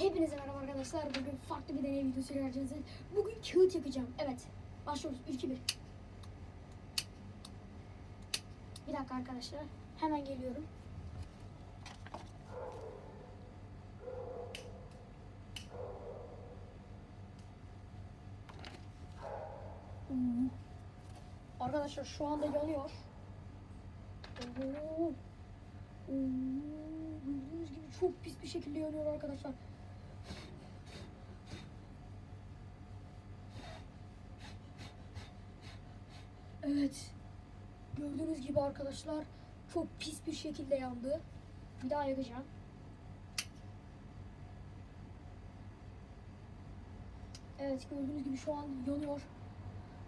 Hepinize merhaba arkadaşlar. Bugün farklı bir deney videosu göreceğiz. Bugün kağıt yakacağım. Evet. Başlıyoruz. 3 2 1. Bir dakika arkadaşlar. Hemen geliyorum. Hmm. Arkadaşlar şu anda yanıyor. Oo. Gördüğünüz gibi çok pis bir şekilde yanıyor arkadaşlar. Evet. Gördüğünüz gibi arkadaşlar çok pis bir şekilde yandı. Bir daha yakacağım. Evet gördüğünüz gibi şu an yanıyor.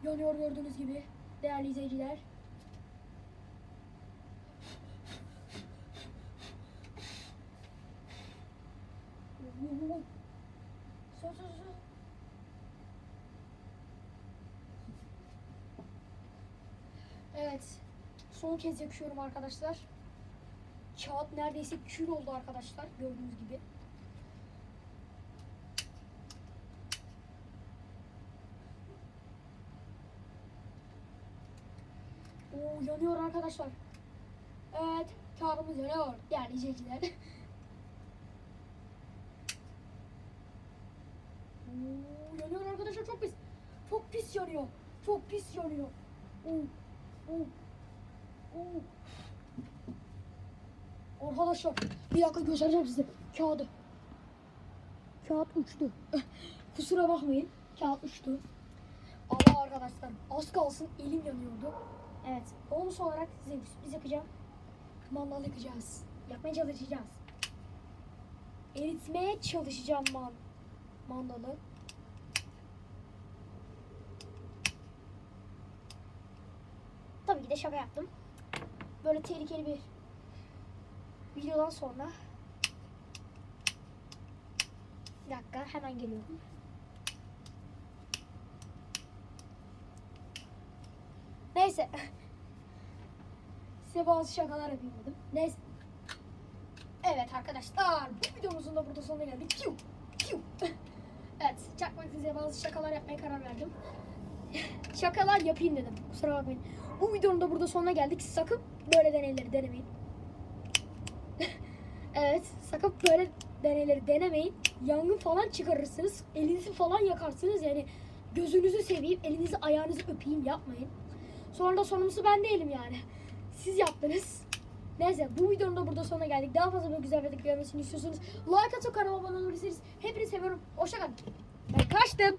Yanıyor gördüğünüz gibi değerli izleyiciler. Oo. Sö sö Evet. Son kez yakıyorum arkadaşlar. Kağıt neredeyse kül oldu arkadaşlar. Gördüğünüz gibi. Oo yanıyor arkadaşlar. Evet. Kağıdımız yanıyor. Yani izleyiciler. Oo, yanıyor arkadaşlar çok pis. Çok pis yanıyor. Çok pis yanıyor. Oo. Arkadaşlar bir dakika göstereceğim size kağıdı. Kağıt uçtu. Kusura bakmayın. Kağıt uçtu. Ama arkadaşlar az kalsın elim yanıyordu. Evet. Bonus olarak size bir sürpriz yapacağım. Mandal yakacağız. Yapmaya çalışacağız. Eritmeye çalışacağım man mandalı. Tabii ki de şaka yaptım. Böyle tehlikeli bir videodan sonra bir dakika hemen geliyorum. Neyse. Size bazı şakalar yapayım dedim. Neyse. Evet arkadaşlar bu videomuzun da burada sonuna geldik. Piu, piu. evet çakmak size bazı şakalar yapmaya karar verdim. şakalar yapayım dedim. Kusura bakmayın. Bu videonun da burada sonuna geldik. Sakın böyle deneyleri denemeyin. evet sakın böyle deneyleri denemeyin. Yangın falan çıkarırsınız. Elinizi falan yakarsınız. Yani gözünüzü seveyim, elinizi ayağınızı öpeyim yapmayın. Sonra da sorumlusu ben değilim yani. Siz yaptınız. Neyse bu videonun da burada sonuna geldik. Daha fazla böyle güzel video görmesini istiyorsanız like atıp kanalıma abone olabilirsiniz. Hepinizi seviyorum. Hoşçakalın. Ben kaçtım.